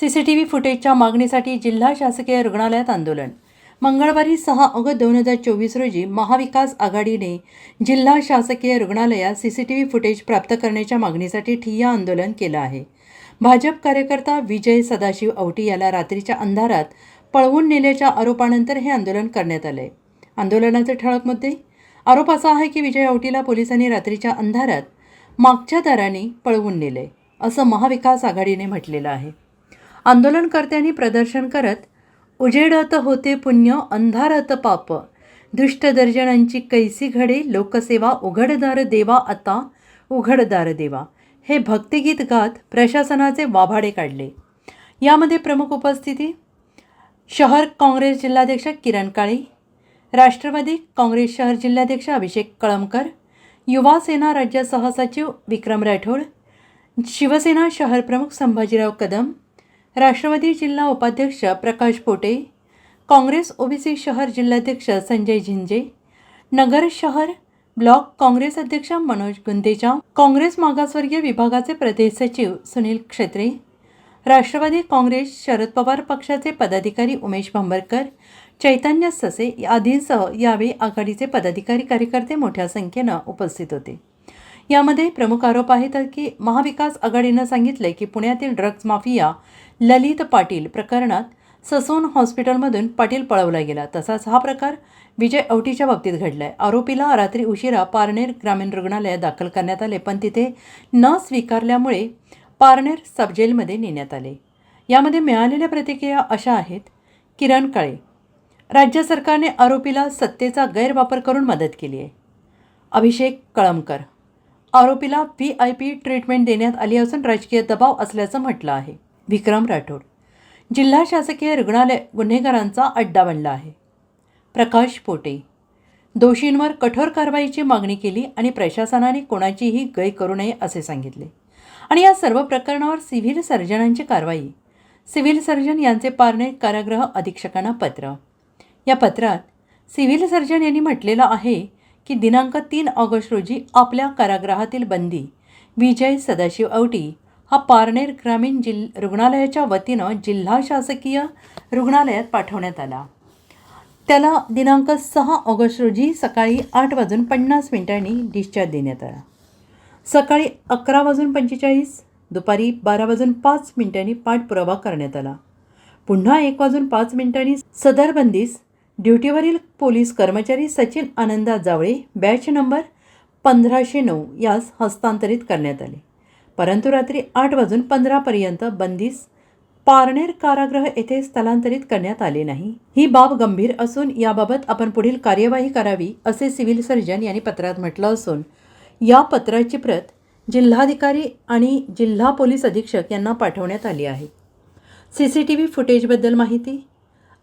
CCTV फुटेजच्या मागणीसाठी जिल्हा शासकीय रुग्णालयात आंदोलन. मंगळवारी सहा ऑगस्ट दोन हजार चोवीस रोजी महाविकास आघाडीने जिल्हा शासकीय रुग्णालयात सीसीटीव्ही फुटेज प्राप्त करण्याच्या मागणीसाठी ठिय्या आंदोलन केलं आहे. भाजप कार्यकर्ता विजय सदाशिव औटी याला रात्रीच्या अंधारात पळवून नेल्याच्या आरोपानंतर हे आंदोलन करण्यात आलंय. आंदोलनाचे ठळक मुद्दे? आरोप असा आहे की विजय औटीला पोलिसांनी रात्रीच्या अंधारात मागच्या दाराने पळवून नेले असं महाविकास आघाडीने म्हटलेलं आहे. आंदोलनकर्त्यांनी प्रदर्शन करत उजेडत होते पुण्य अंधारत पाप. दुष्ट दर्जनांची कैसी घडे लोकसेवा उघडदार देवा आता उघडदार देवा. हे भक्तिगीत गात प्रशासनाचे वाभाडे काढले. यामध्ये प्रमुख उपस्थिती शहर काँग्रेस जिल्हाध्यक्ष किरण काळे राष्ट्रवादी काँग्रेस शहर जिल्हाध्यक्ष अभिषेक कळमकर युवा सेना राज्य सहसचिव विक्रम राठोड शिवसेना शहर प्रमुख संभाजीराव कदम राष्ट्रवादी जिल्हा उपाध्यक्ष प्रकाश पोटे काँग्रेस ओबीसी शहर जिल्हाध्यक्ष संजय झिंजे नगर शहर ब्लॉक काँग्रेस अध्यक्ष मनोज गुंदेजा काँग्रेस मागासवर्गीय विभागाचे प्रदेश सचिव सुनील क्षेत्रे राष्ट्रवादी काँग्रेस शरद पवार पक्षाचे पदाधिकारी उमेश भांबरकर चैतन्य ससे आदींसह यावेळी आघाडीचे पदाधिकारी कार्यकर्ते मोठ्या संख्येनं उपस्थित होते. यामध्ये प्रमुख आरोप आहेत की महाविकास आघाडीनं सांगितलंय की पुण्यातील ड्रग्ज माफिया ललित पाटील प्रकरणात ससून हॉस्पिटलमधून पाटील पळवला गेला. तसाच हा प्रकार विजय औटीच्या बाबतीत घडलाय. आरोपीला रात्री उशिरा पारनेर ग्रामीण रुग्णालयात दाखल करण्यात आले पण तिथे न स्वीकारल्यामुळे पारनेर सबजेलमध्ये नेण्यात आले. यामध्ये मिळालेल्या प्रतिक्रिया अशा आहेत. किरण काळे राज्य सरकारने आरोपीला सत्तेचा गैरवापर करून मदत केली आहे अभिषेक कळमकर आरोपीला व्ही आय पी ट्रीटमेंट देण्यात आली असून राजकीय दबाव असल्याचं म्हटलं आहे. विक्रम राठोड. जिल्हा शासकीय रुग्णालय गुन्हेगारांचा अड्डा बनला आहे. प्रकाश पोटे. दोषींवर कठोर कारवाईची मागणी केली आणि प्रशासनाने कोणाचीही गय करू नये असे सांगितले. आणि या सर्व प्रकरणावर सिव्हिल सर्जनांची कारवाई. सिव्हिल सर्जन यांचे पारणे कारागृह अधीक्षकांना पत्र. या पत्रात सिव्हिल सर्जन यांनी म्हटलेलं आहे की दिनांक तीन ऑगस्ट रोजी आपल्या कारागृहातील बंदी. विजय सदाशिव औटी हा पारनेर ग्रामीण जिल रुग्णालयाच्या वतीनं जिल्हा शासकीय रुग्णालयात पाठवण्यात आला. त्याला दिनांक सहा ऑगस्ट रोजी सकाळी आठ वाजून पन्नास मिनिटांनी डिस्चार्ज देण्यात आला. सकाळी अकरा वाजून पंचेचाळीस दुपारी बारा वाजून पाच मिनिटांनी पाठपुरावा करण्यात आला. पुन्हा एक वाजून पाच मिनिटांनी सदर बंदीस ड्युटीवरील पोलीस कर्मचारी सचिन आनंदा जावळे बॅच नंबर पंधराशे नऊ यास हस्तांतरित करण्यात आले. परंतु रात्री आठ वाजून पंधरापर्यंत बंदीस पारनेर कारागृह येथे स्थलांतरित करण्यात आले नाही. ही बाब गंभीर असून याबाबत आपण पुढील कार्यवाही करावी असे सिव्हिल सर्जन यांनी पत्रात म्हटलं असून या पत्राची प्रत जिल्हाधिकारी आणि जिल्हा पोलीस अधीक्षक यांना पाठवण्यात आली आहे. सी सी टी व्ही फुटेजबद्दल माहिती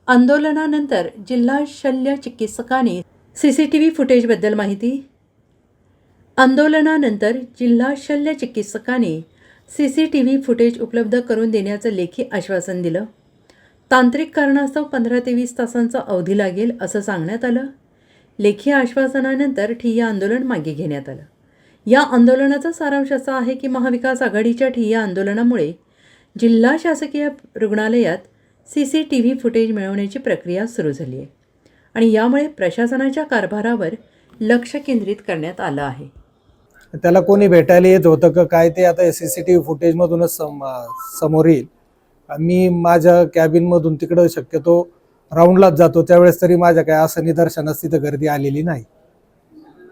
आंदोलनानंतर जिल्हा शल्य चिकित्सकाने सी सी टी व्ही फुटेजबद्दल माहिती? आंदोलनानंतर जिल्हा शल्य चिकित्सकाने C C T V footage उपलब्ध करून देण्याचं लेखी आश्वासन दिलं. तांत्रिक कारणास्तव पंधरा ते वीस तासांचा अवधी लागेल असं सांगण्यात आलं. लेखी आश्वासनानंतर ठिय्या आंदोलन मागे घेण्यात आलं. या आंदोलनाचा सारांश असा आहे की महाविकास आघाडीच्या ठिय्या आंदोलनामुळे जिल्हा शासकीय रुग्णालयात C C T V footage मिळवण्याची प्रक्रिया सुरू झाली आहे. आणि यामुळे प्रशासनाच्या कारभारावर लक्ष केंद्रित करण्यात आलं आहे. त्याला कोणी भेटायला येत होतं का? काय ते आता सी सी टी व्ही फुटेजमधूनच सम समोर येईल. मी माझ्या कॅबिनमधून तिकडं शक्यतो राऊंडलाच जातो. त्यावेळेस तरी माझ्या काय असं निदर्शनास तिथं गर्दी आलेली नाही.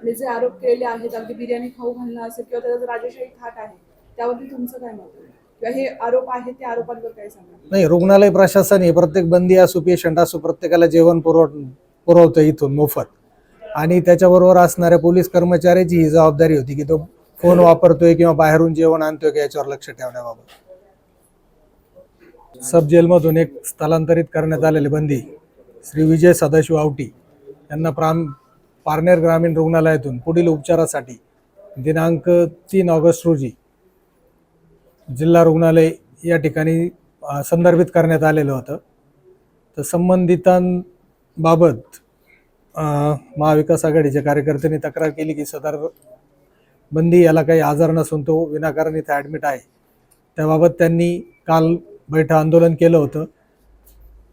आणि जे आरोप केलेले आहेत अगदी बिर्याणी खाऊ घालणं असेल किंवा त्याचा राजेशाही थाट आहे त्यावरती तुमचं काय मत आहे? किंवा हे आरोप आहेत त्या आरोपांवर काय सांगा? नाही रुग्णालय प्रशासन हे प्रत्येक बंदी असो पेशंट असो प्रत्येकाला जेवण पुरव पुरवतं इथून मोफत. आणि त्याच्याबरोबर असणाऱ्या पोलीस कर्मचाऱ्याची ही जबाबदारी होती की तो फोन वापरतोय किंवा बाहेरून जेवण आणतोय का याच्यावर लक्ष ठेवण्याबाबत. सब जेलमधून एक स्थलांतरित करण्यात आलेली बंदी श्री विजय सदाशिव आवटी यांना प्राम पारनेर ग्रामीण रुग्णालयातून पुढील उपचारासाठी दिनांक तीन ऑगस्ट रोजी जिल्हा रुग्णालय या ठिकाणी संदर्भित करण्यात आलेलं होतं. तर संबंधितांबाबत महाविकास आघाडीच्या कार्यकर्त्यांनी तक्रार केली की सदर बंदी याला काही आजार नसून तो विनाकारण इथे ॲडमिट आहे. त्याबाबत त्यांनी काल बैठं आंदोलन केलं होतं.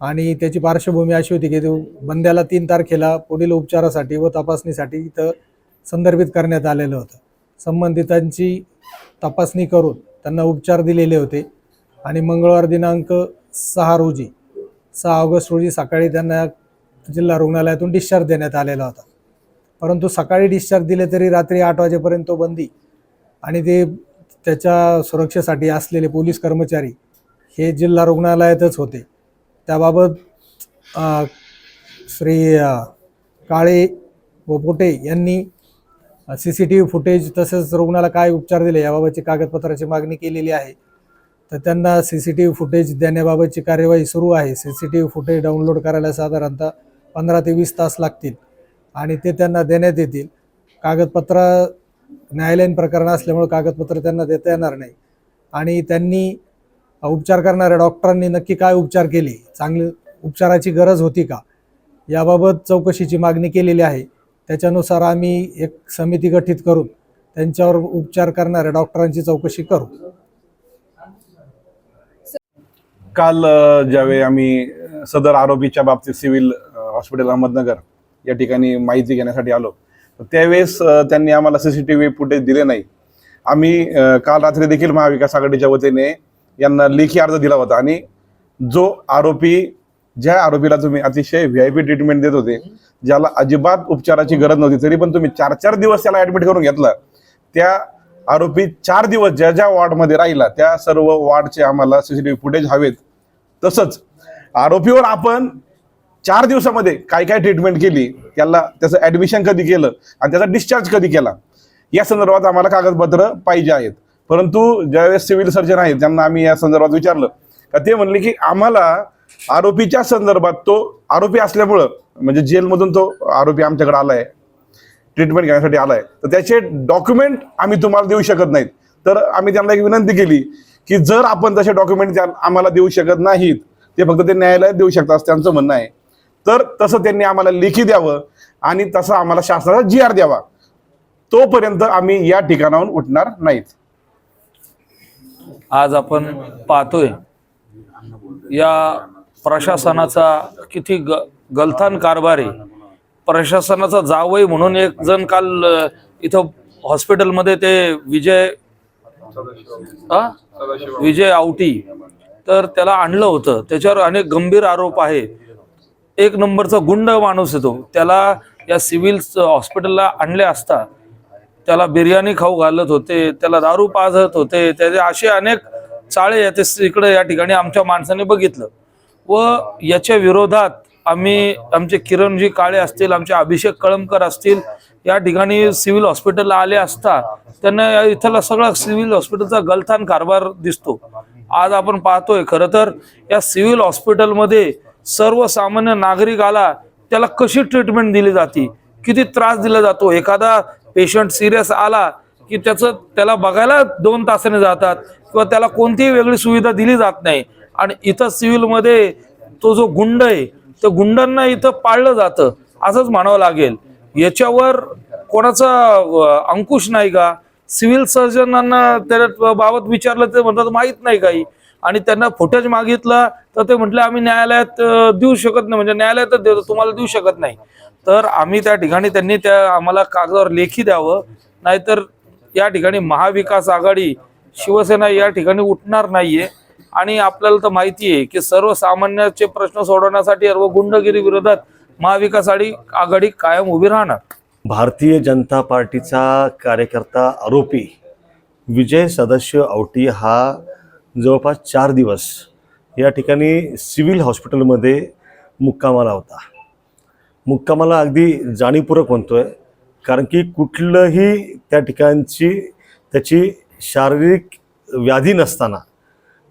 आणि त्याची पार्श्वभूमी अशी होती की तो बंद्याला तीन तारखेला पुढील उपचारासाठी व तपासणीसाठी इथं संदर्भित करण्यात आलेलं होतं. संबंधितांची तपासणी करून त्यांना उपचार दिलेले होते. आणि मंगळवार दिनांक सहा रोजी सहा ऑगस्ट रोजी सकाळी त्यांना जिल्हा रुग्णालयातून डिस्चार्ज देण्यात आलेला होता. परंतु सकाळी डिस्चार्ज दिले तरी रात्री आठ वाजेपर्यंत तो बंदी आणि ते त्याच्या सुरक्षेसाठी असलेले पोलीस कर्मचारी हे जिल्हा रुग्णालयातच होते. त्याबाबत श्री काळे व पोटे यांनी C C T V footage तसेच रुग्णाला काय उपचार दिले याबाबतची कागदपत्राची मागणी केलेली आहे. तर त्यांना C C T V footage देण्याबाबतची कार्यवाही सुरू आहे. C C T V footage download करायला साधारणतः पंधरा ते वीस तास लागतील आणि ते त्यांना देण्यात येतील. कागदपत्र न्यायालयीन प्रकरण असल्यामुळे कागदपत्र त्यांना देता येणार नाही. आणि त्यांनी उपचार करणाऱ्या डॉक्टरांनी नक्की काय उपचार केले? चांगले उपचाराची गरज होती का? याबाबत चौकशीची मागणी केलेली आहे. त्याच्यानुसार आम्ही एक समिती गठीत करून त्यांच्यावर उपचार करणाऱ्या डॉक्टरांची चौकशी करू. काल ज्यावेळी आम्ही सदर आरोपीच्या बाबतीत सिव्हिल हॉस्पिटल अहमदनगर या ठिकाणी माहिती घेण्यासाठी आलो. त्यावेळेस त्यांनी आम्हाला C C T V footage दिले नाही. आम्ही काल रात्री देखील महाविकास आघाडीच्या वतीने यांना लेखी अर्ज दिला होता आणि जो आरोपी ज्या आरोपीला तुम्ही अतिशय व्ही आय पी ट्रीटमेंट देत होते ज्याला अजिबात उपचाराची गरज नव्हती तरी पण तुम्ही चार चार दिवस त्याला ऍडमिट करून घेतलं. त्या आरोपी चार दिवस ज्या ज्या वॉर्डमध्ये राहिला त्या सर्व वॉर्डचे आम्हाला सीसीटीव्ही फुटेज हवेत. तसंच आरोपीवर आपण चार दिवसामध्ये काय काय ट्रीटमेंट केली त्याला त्याचं ऍडमिशन कधी केलं आणि त्याचा डिस्चार्ज कधी केला या संदर्भात आम्हाला कागदपत्र पाहिजे आहेत. परंतु ज्यावेळेस सिव्हिल सर्जन आहेत त्यांना आम्ही या संदर्भात विचारलं. का ते म्हणले की आम्हाला आरोपीच्या संदर्भात तो आरोपी असल्यामुळं म्हणजे जेलमधून तो आरोपी आमच्याकडे आलाय ट्रीटमेंट घेण्यासाठी आलाय. तर त्याचे डॉक्युमेंट आम्ही तुम्हाला देऊ शकत नाहीत. तर आम्ही त्यांना एक विनंती केली की जर आपण तसे डॉक्युमेंट आम्हाला देऊ शकत नाहीत ते फक्त ते न्यायालयात देऊ शकतात असं त्यांचं म्हणणं आहे. तर तसं त्यांनी आम्हाला लेखी द्यावं आणि तसं आम्हाला शासनाचा जी आर द्यावा. तोपर्यंत आम्ही या ठिकाणाहून उठणार नाहीत. आज आपण पाहतोय या प्रशासनाचा किती ग गलथान कारभार आहे. प्रशासनाचा जावई म्हणून एक जण काल इथं हॉस्पिटलमध्ये ते विजय आ? विजय आवटी. तर त्याला आणलं होतं. त्याच्यावर अनेक गंभीर आरोप आहे. एक नंबरचा गुंड माणूस येतो त्याला या सिव्हिल हॉस्पिटलला आणले असता. त्याला बिर्याणी खाऊ घालत होते. त्याला दारू पाजत होते. त्याचे असे अनेक चाळे ते इकडे या ठिकाणी आमच्या माणसाने बघितलं. व याच्या विरोधात आम्ही आमचे किरणजी काळे असतील आमचे अभिषेक कळमकर असतील या ठिकाणी सिव्हिल हॉस्पिटलला आले असता त्यांना या इथला सगळा सिव्हिल हॉस्पिटलचा गलथान कारभार दिसतो. आज आपण पाहतोय खरं तर या सिव्हिल हॉस्पिटलमध्ये सर्वसामान्य नागरिक आला त्याला कशी ट्रीटमेंट दिली जाते? किती त्रास दिला जातो? एखादा पेशंट सिरियस आला की त्याचं त्याला बघायला दोन तासाने जातात किंवा त्याला कोणतीही वेगळी सुविधा दिली जात नाही. आणि इथं सिव्हिलमध्ये तो जो गुंड आहे त्या गुंडांना इथं पाळलं जातं असंच म्हणावं लागेल. याच्यावर कोणाचा अंकुश नाही का? सिव्हिल सर्जनांना त्या बाबत विचारलं ते म्हणतात माहीत नाही काही. आणि त्यांना फुटेज मागितलं तर ते म्हटले आम्ही न्यायालयात देऊ शकत नाही. म्हणजे न्यायालयातच देतो तुम्हाला देऊ शकत नाही. तर आम्ही त्या ठिकाणी त्यांनी त्या आम्हाला कागदावर लेखी द्यावं नाहीतर या ठिकाणी महाविकास आघाडी शिवसेना या ठिकाणी उठणार नाहीये. आणि आपल्याला तर माहिती आहे की सर्वसामान्याचे प्रश्न सोडवण्यासाठी सर्व गुंडगिरी विरोधात महाविकास आघाडी आघाडी कायम उभी राहणार. भारतीय जनता पार्टीचा कार्यकर्ता आरोपी विजय सदस्य आवटी हा जवळपास चार दिवस या ठिकाणी सिव्हिल हॉस्पिटलमध्ये मुक्कामाला होता. मुक्कामाला अगदी जाणीवपूर्वक म्हणतोय कारण की कुठलंही त्या ठिकाणची त्याची शारीरिक व्याधी नसताना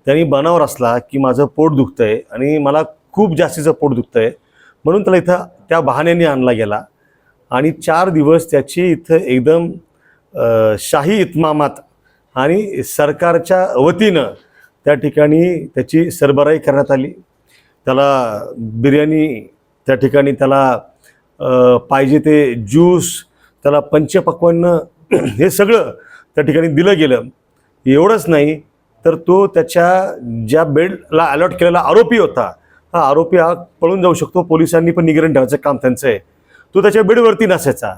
त्यांनी बनावर असला की माझं पोट दुखतं आहे आणि मला खूप जास्तीचं पोट दुखतं आहे म्हणून त्याला इथं त्या बहाण्याने आणला गेला. आणि चार दिवस त्याची इथं एकदम शाही इतमामात आणि सरकारच्या वतीनं त्या ठिकाणी त्याची सरबराई करण्यात आली. त्याला बिर्याणी त्या ठिकाणी त्याला पाहिजे ते ज्यूस त्याला पंचपक्वान्न हे सगळं त्या ठिकाणी दिलं गेलं. एवढंच नाही तर तो त्याच्या ज्या बेडला अलॉट केलेला आरोपी होता हा आरोपी हा पळून जाऊ शकतो. पोलिसांनी पण निगरण ठेवायचं काम त्यांचं आहे. तो त्याच्या बेडवरती नसायचा.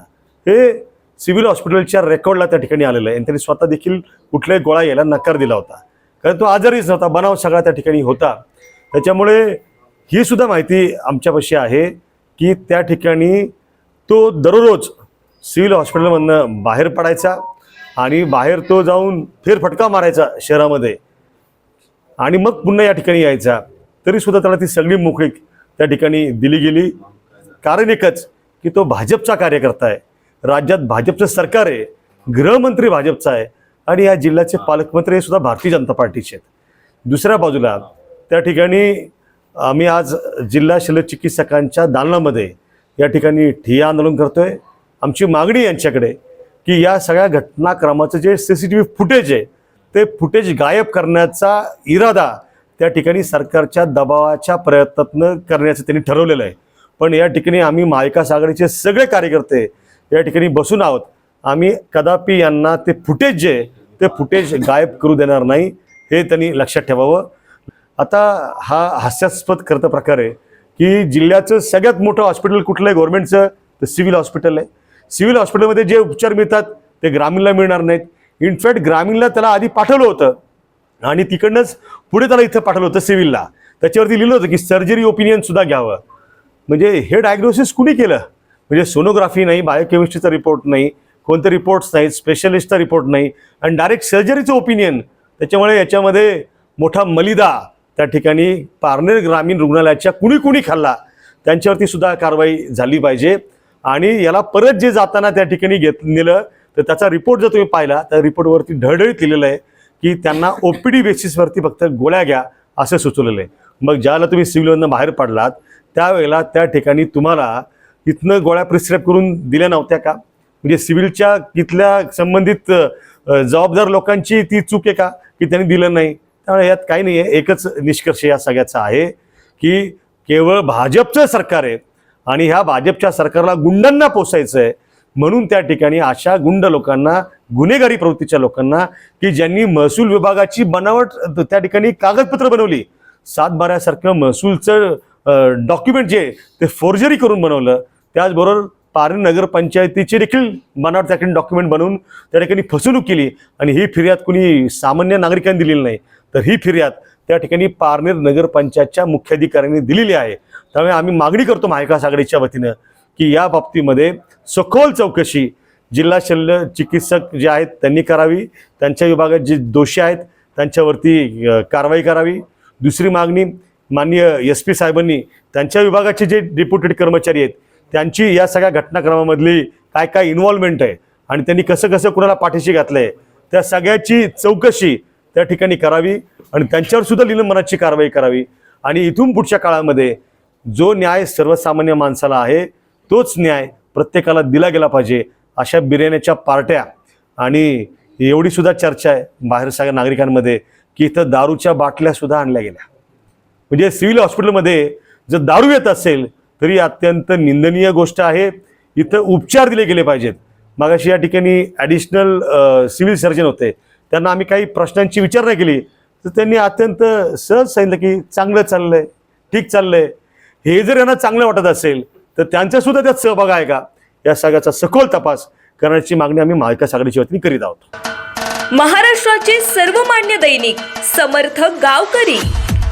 हे सिव्हिल हॉस्पिटलच्या रेकॉर्डला त्या ठिकाणी आलेलं आहे. आणि त्यांनी स्वतः देखील कुठल्याही गोळा यायला नकार दिला होता. कारण तो आजारीच नव्हता. बनाव सगळा त्या ठिकाणी होता. त्याच्यामुळे ही सुद्धा माहिती आमच्यापाशी आहे की त्या ठिकाणी तो दररोज सिव्हिल हॉस्पिटलमधनं बाहेर पडायचा. आणि बाहेर तो जाऊन फेरफटका मारायचा शहरामध्ये. आणि मग पुन्हा या ठिकाणी यायचा. तरी सुद्धा त्याला ती सगळी मोकळीक त्या ठिकाणी दिली गेली. कारण एकच की तो भाजपचा कार्यकर्ता आहे. राज्यात भाजपचं सरकार आहे. गृहमंत्री भाजपचा आहे. आणि या जिल्ह्याचे पालकमंत्री हे सुद्धा भारतीय जनता पार्टीचे आहेत. दुसऱ्या बाजूला त्या ठिकाणी आम्ही आज जिल्हा शल्य चिकित्सकांच्या दालनामध्ये या ठिकाणी ठिय्या आंदोलन करतोय. आमची मागणी यांच्याकडे की या सगळ्या घटनाक्रमाचं जे C C T V footage आहे ते फुटेज गायब करण्याचा इरादा त्या ठिकाणी सरकारच्या दबावाच्या प्रयत्नातनं करण्याचं त्यांनी ठरवलेलं आहे. पण या ठिकाणी आम्ही महाविकास आघाडीचे सगळे कार्यकर्ते या ठिकाणी बसून आहोत. आम्ही कदापि यांना ते फुटेज जे ते फुटेज गायब करू देणार नाही हे त्यांनी लक्षात ठेवावं. आता हा हास्यास्पद करता प्रकार आहे की जिल्ह्याचं सगळ्यात मोठं हॉस्पिटल कुठलं आहे गव्हर्नमेंटचं तर सिव्हिल हॉस्पिटल आहे. सिव्हिल हॉस्पिटलमध्ये जे उपचार मिळतात ते ग्रामीणला मिळणार नाहीत. इनफॅक्ट ग्रामीणला त्याला आधी पाठवलं होतं आणि तिकडनंच पुढे त्याला इथं पाठवलं होतं सिव्हिलला. त्याच्यावरती लिहिलं होतं की सर्जरी ओपिनियन सुद्धा घ्यावं. म्हणजे हे डायग्नोसिस कुणी केलं? म्हणजे सोनोग्राफी नाही बायोकेमिस्ट्रीचा रिपोर्ट नाही कोणते रिपोर्ट्स नाही स्पेशलिस्टचा रिपोर्ट नाही आणि डायरेक्ट सर्जरीचं ओपिनियन त्याच्यामुळे याच्यामध्ये मोठा मलिदा त्या ठिकाणी पारनेर ग्रामीण रुग्णालयाच्या कुणी कुणी खाल्ला. त्यांच्यावरती सुद्धा कारवाई झाली पाहिजे. आणि याला परत जे जाताना त्या ठिकाणी घेत नेलं तर त्याचा रिपोर्ट जर तुम्ही पाहिला त्या रिपोर्टवरती ढळढळीत लिहिलेलं आहे की त्यांना ओपीडी बेसिसवरती फक्त गोळ्या घ्या असं सुचवलेलं आहे. मग ज्याला तुम्ही सिव्हिलमधनं बाहेर पडलात त्यावेळेला त्या ठिकाणी तुम्हाला इथनं गोळ्या प्रिस्क्राईब करून दिल्या नव्हत्या का? म्हणजे सिव्हिलच्या तिथल्या संबंधित जबाबदार लोकांची ती चूक आहे का की त्यांनी दिलं नाही? त्यामुळे यात काही नाही आहे एकच निष्कर्ष या सगळ्याचा आहे की केवळ भाजपचं सरकार आहे आणि ह्या भाजपच्या सरकारला गुंडांना पोसायचं आहे म्हणून त्या ठिकाणी अशा गुंड लोकांना गुन्हेगारी प्रवृत्तीच्या लोकांना की ज्यांनी महसूल विभागाची बनावट त्या ठिकाणी कागदपत्र बनवली. सातबाऱ्यासारखं महसूलचं डॉक्युमेंट जे ते फोर्जरी करून बनवलं. त्याचबरोबर पारणी नगरपंचायतीची देखील बनावट त्या ठिकाणी डॉक्युमेंट बनवून त्या ठिकाणी फसवणूक केली. आणि ही फिर्याद कुणी सामान्य नागरिकांनी दिलेली नाही. तर ही फिर्याद त्या ठिकाणी पारनेर नगरपंचायतच्या मुख्याधिकाऱ्यांनी दिलेली आहे. त्यामुळे आम्ही मागणी करतो महाविकास आघाडीच्या वतीनं की या बाबतीमध्ये सखोल चौकशी जिल्हा शल्य चिकित्सक जे आहेत त्यांनी करावी त्यांच्या विभागात जे दोषी आहेत त्यांच्यावरती कारवाई करावी. दुसरी मागणी माननीय एस पी साहेबांनी त्यांच्या विभागाचे जे डिप्युटेड कर्मचारी आहेत त्यांची या सगळ्या घटनाक्रमामधली काय काय इन्व्हॉल्वमेंट आहे आणि त्यांनी कसं कसं कुणाला पाठीशी घातलं आहे त्या सगळ्याची चौकशी त्या ठिकाणी करावी आणि त्यांच्यावर सुद्धा निलंबनाची कारवाई करावी. आणि इथून पुढच्या काळामध्ये जो न्याय सर्वसामान्य माणसाला आहे तोच न्याय प्रत्येकाला दिला गेला पाहिजे अशा बिर्याण्याच्या पार्ट्या. आणि एवढीसुद्धा चर्चा आहे बाहेर सगळ्या नागरिकांमध्ये की इथं दारूच्या बाटल्यासुद्धा आणल्या गेल्या. म्हणजे सिव्हिल हॉस्पिटलमध्ये जर दारू येत असेल तरी अत्यंत निंदनीय गोष्ट आहे. इथं उपचार दिले गेले पाहिजेत. मागाशी या ठिकाणी ॲडिशनल सिव्हिल सर्जन होते. त्यांना आम्ही काही प्रश्नांची विचारणा केली. तर त्यांनी अत्यंत सहज सांगितलं की चांगलं चाललं आहे ठीक चाललं आहे हे जर यांना चांगलं वाटत असेल तर त्यांचा सुद्धा त्यात सहभाग आहे का? या सगळ्याचा सखोल तपास करण्याची मागणी आम्ही महाविकास आघाडीच्या वतीने करीत आहोत. महाराष्ट्राचे सर्वमान्य दैनिक समर्थ गावकरी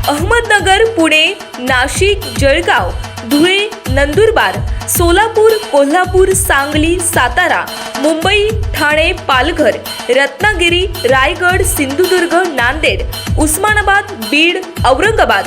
अहमदनगर पुणे नाशिक जळगाव धुळे नंदुरबार सोलापूर कोल्हापूर सांगली सातारा मुंबई ठाणे पालघर रत्नागिरी रायगड सिंधुदुर्ग नांदेड उस्मानाबाद बीड औरंगाबाद